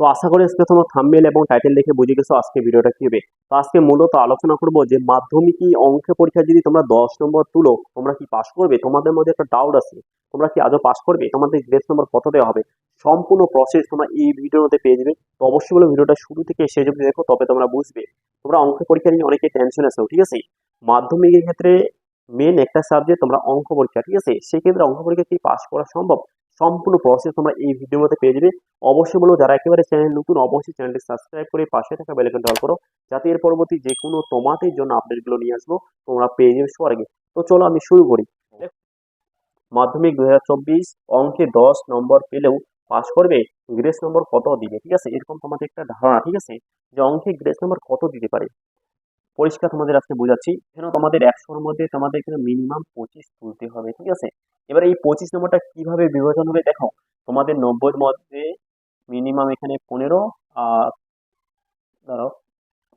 তো আশা করি আজকে তোমরা থাম্বনেল এবং টাইটেল দেখে বুঝে গেছো আজকে ভিডিওটা কি হবে। তো আজকে মূলত আলোচনা করব যে মাধ্যমিকী অঙ্ক পরীক্ষা যদি তোমরা দশ নম্বর তুলো, তোমরা কি পাস করবে? তোমাদের মধ্যে একটা ডাউট আছে। তোমরা কি আজও পাস করবে? তোমাদের গ্রেস নম্বর কত দেওয়া হবে? সম্পূর্ণ প্রসেস তোমরা এই ভিডিওর মধ্যে পেয়ে যাবে। তো অবশ্যই বলে ভিডিওটা শুরু থেকে শেষ অবধি দেখো, তবে তোমরা বুঝবে। তোমরা অঙ্ক পরীক্ষা নিয়ে অনেকে টেনশন আছো, ঠিক আছে? মাধ্যমিকের ক্ষেত্রে মেন একটা সাবজেক্ট তোমরা অঙ্ক পরীক্ষা, ঠিক আছে? সেক্ষেত্রে অঙ্ক পরীক্ষা কি পাস করা সম্ভব? সম্পূর্ণ প্রসেস তোমরা এই ভিডিওর মধ্যে পেয়ে যাবে। অবশ্যই বলো যারা একেবারে চ্যানেল নতুন, অবশ্যই চ্যানেলটি সাবস্ক্রাইব করে পাশে থাকা বেলাইকনটা অল করো, যাতে এর পরবর্তী যে কোনো তোমাদের জন্য আপডেটগুলো নিয়ে আসব, তোমরা পেয়ে যাবে সবার আগে। তো চলো আমি শুরু করি। মাধ্যমিক দু হাজার চব্বিশ, অঙ্কে দশ নম্বর পেলেও পাস করবে গ্রেস নম্বর কত দিবে? ঠিক আছে? এরকম তোমাদের একটা ধারণা, ঠিক আছে? যে অঙ্কে গ্রেস নম্বর কত দিতে পারে? পরিষ্কার তোমাদের আজকে বোঝাচ্ছি। এখানে তোমাদের একশোর মধ্যে তোমাদের এখানে মিনিমাম পঁচিশ তুলতে হবে ঠিক আছে? এবার এই পঁচিশ নম্বরটা কীভাবে বিভাজন হবে দেখো তোমাদের নব্বইয়ের মধ্যে মিনিমাম এখানে পনেরো আর ধরো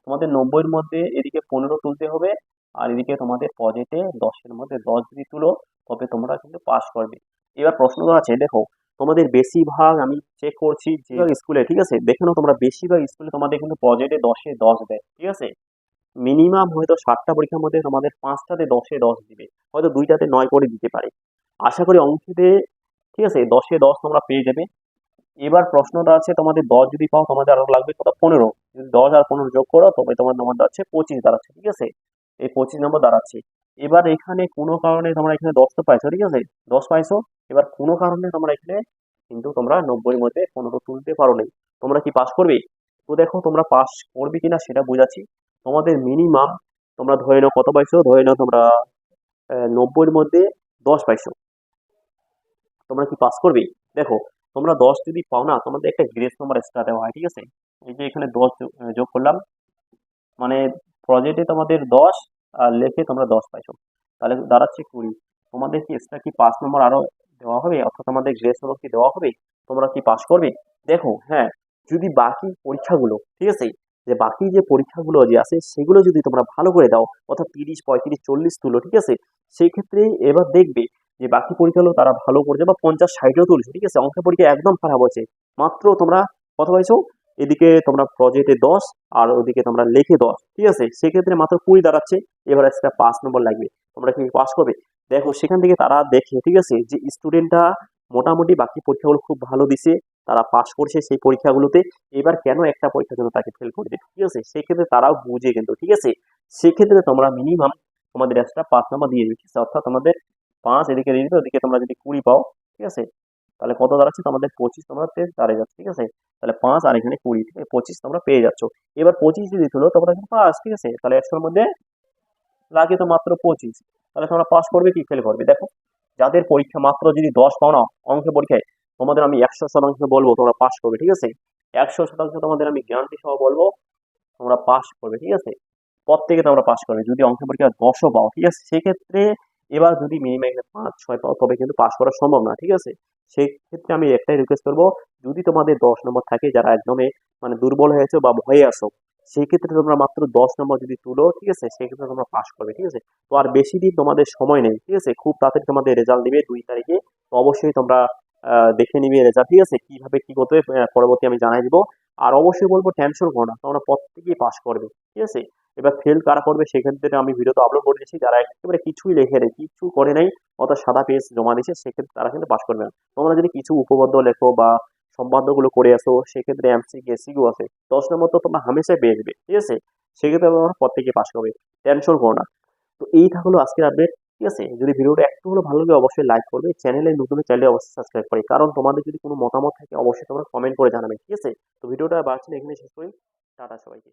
তোমাদের নব্বইয়ের মধ্যে এদিকে পনেরো তুলতে হবে আর এদিকে তোমাদের পজেটে দশের মধ্যে দশ যদি তুলো তবে তোমরা কিন্তু পাস করবে। এবার প্রশ্নটা আছে দেখো তোমাদের বেশিরভাগ আমি চেক করছি যে স্কুলে ঠিক আছে? দেখে নাও তোমরা বেশিরভাগ স্কুলে তোমাদের কিন্তু পজেটে দশে দশ দেয় ঠিক আছে? মিনিমাম হয়তো সাতটা পরীক্ষার মধ্যে তোমাদের পাঁচটাতে দশে দশ দিবে। হয়তো দুইটাতে নয় করে দিতে পারে। আশা করি অঙ্কেতে ঠিক আছে, দশে দশ তোমরা পেয়ে যাবে। এবার প্রশ্নটা আছে, তোমাদের দশ যদি পাও তোমাদের আরও লাগবে কত? পনেরো। যদি দশ আর পনেরো যোগ করো, তবে তোমার নম্বর দাঁড়াচ্ছে পঁচিশ দাঁড়াচ্ছে, ঠিক আছে? এই পঁচিশ নম্বর দাঁড়াচ্ছে। এবার এখানে কোনো কারণে তোমরা এখানে দশ তো পাইছো, ঠিক আছে? দশ পাইছো। এবার কোনো কারণে তোমরা এখানে কিন্তু তোমরা নব্বইয়ের মধ্যে পনেরো তুলতে পারো নাই। তোমরা কি পাস করবে? তো দেখো তোমরা পাস করবে কিনা সেটা বোঝাচ্ছি। তোমাদের মিনিমাম তোমরা ধরে নাও কত পাইছো? ধরে নাও তোমরা নব্বইয়ের মধ্যে দশ পাইছো। তোমরা কি পাস করবে? দেখো, তোমরা দশ যদি পাও না, তোমাদের একটা গ্রেস নাম্বার এক্সট্রা দেওয়া হয়, ঠিক আছে? এই যে এখানে দশ যোগ- করলাম। মানে প্রজেক্টে তোমাদের দশ, আর লেখে তোমরা দশ পাইছো। তাহলে দাঁড়াচ্ছে কুড়ি। তোমাদের কি এক্সট্রা কি পাস নম্বর আরও দেওয়া হবে? অর্থাৎ তোমাদের গ্রেস নম্বর কি দেওয়া হবে? তোমরা কি পাস করবে? দেখো হ্যাঁ যদি বাকি পরীক্ষাগুলো, ঠিক আছে যে বাকি যে পরীক্ষাগুলো যে আছে, সেগুলো যদি তোমরা ভালো করে দাও, অর্থাৎ তিরিশ, পঁয়ত্রিশ, চল্লিশ তুলো, ঠিক আছে? সেই ক্ষেত্রে এবার দেখবে যে বাকি পরীক্ষাগুলো তারা ভালো করছে বা পঞ্চাশ, ষাটও তুলছে, ঠিক আছে? অঙ্কের পরীক্ষা একদম খারাপ হচ্ছে। মাত্র তোমরা কত পাইছো এদিকে তোমরা প্রজেক্টে দশ, আর ওদিকে তোমরা লেখে দশ, ঠিক আছে? সেক্ষেত্রে মাত্র কুড়ি দাঁড়াচ্ছে। এবার একটা পাঁচ নম্বর লাগবে। তোমরা কি পাস করবে? দেখো, সেখান থেকে তারা দেখে, ঠিক আছে? যে স্টুডেন্টটা মোটামুটি বাকি পরীক্ষাগুলো খুব ভালো দিছে। তারা পাশ করছে সেই পরীক্ষাগুলোতে, এবার কেন একটা পরীক্ষা জন্য তাকে ফেল করবে ঠিক আছে? সেক্ষেত্রে তারাও বুঝে কিন্তু, ঠিক আছে? সেক্ষেত্রে তোমরা মিনিমাম তোমাদের একটা পাঁচ নম্বর দিয়ে আছে? অর্থাৎ তোমাদের পাঁচ এদিকে দিয়ে দিবে, ওদিকে তোমরা যদি কুড়ি পাও, ঠিক আছে? তাহলে কত দাঁড়াচ্ছে? তোমাদের পঁচিশ, তোমরা দাঁড়িয়ে যাচ্ছে, ঠিক আছে? তাহলে পাঁচ আর এখানে কুড়ি, ঠিক আছে? পঁচিশ তোমরা পেয়ে যাচ্ছ। এবার পঁচিশ যদি তুলো, তোমরা কিন্তু পাস ঠিক আছে? তাহলে একশোর মধ্যে লাগে তো মাত্র পঁচিশ। তাহলে তোমরা পাস করবে কি? ফেল করবে। দেখো, যাদের পরীক্ষা মাত্র যদি দশ পাও না পরীক্ষায় তোমাদের আমি একশো শতাংশ বলব, তোমরা পাস করবে, ঠিক আছে? একশো শতাংশ তোমাদের আমি গ্যারান্টি সহ বলব, তোমরা পাস করবে, ঠিক আছে? প্রত্যেকে তোমরা পাস করবে, যদি অঙ্ক পরীক্ষা দশও পাও, ঠিক আছে? সেক্ষেত্রে এবার যদি মিনিমাম পাঁচ, ছয় পাও, তবে কিন্তু পাস করা সম্ভব না, ঠিক আছে? সেক্ষেত্রে আমি একটাই রিকোয়েস্ট করব, যদি তোমাদের দশ নম্বর থাকে, যারা একদমই মানে দুর্বল হয়েছে বা ভয়ে আসো সেই ক্ষেত্রে তোমরা মাত্র দশ নম্বর যদি তুলো, ঠিক আছে? সেক্ষেত্রে তোমরা পাস করবে, ঠিক আছে? তো আর বেশি দিন তোমাদের সময় নেই, ঠিক আছে? খুব তাড়াতাড়ি তোমাদের রেজাল্ট দিবে দুই তারিখে, তো অবশ্যই তোমরা দেখে নিবে রেজাল্ট ঠিক আছে? কীভাবে কি করতে পরবর্তী আমি জানাই দিব। আর অবশ্যই বলব টেনশন করো না তোমরা প্রত্যেকেই পাস করবে। ঠিক আছে? এবার ফেল কারা করবে, সেখান থেকে আমি ভিডিও তো আপলোড করে দিয়েছি। যারা একেবারে কিছুই লেখে নেই, কিছু করে নাই অর্থাৎ সাদা পেজ জমা দিয়েছে, সেক্ষেত্রে তারা কিন্তু পাস করবে না। তোমরা যদি কিছু উপবদ্ধ লেখো বা সম্বাদগুলো করে আসো, সেক্ষেত্রে এমসি এসিকিউ আছে। দশ নম্বর তো তোমরা হামেশাই পেয়ে যাবে। ঠিক আছে? সেক্ষেত্রে তোমরা প্রত্যেকে পাস করবে। টেনশন করো না। তো এই থাকল আজকের আপডেট ঠিক আছে? যদি ভিডিওটা একটু হলো ভালো লাগে, অবশ্যই লাইক করবে। চ্যানেলে নতুন চ্যানেলে অবশ্যই সাবস্ক্রাইব করে। কারণ তোমাদের যদি কোনো মতামত থাকে, অবশ্যই তোমরা কমেন্ট করে জানাবে, ঠিক আছে? তো ভিডিওটা বাড়ছে এখানে শেষ করি। টাটা সবাইকে।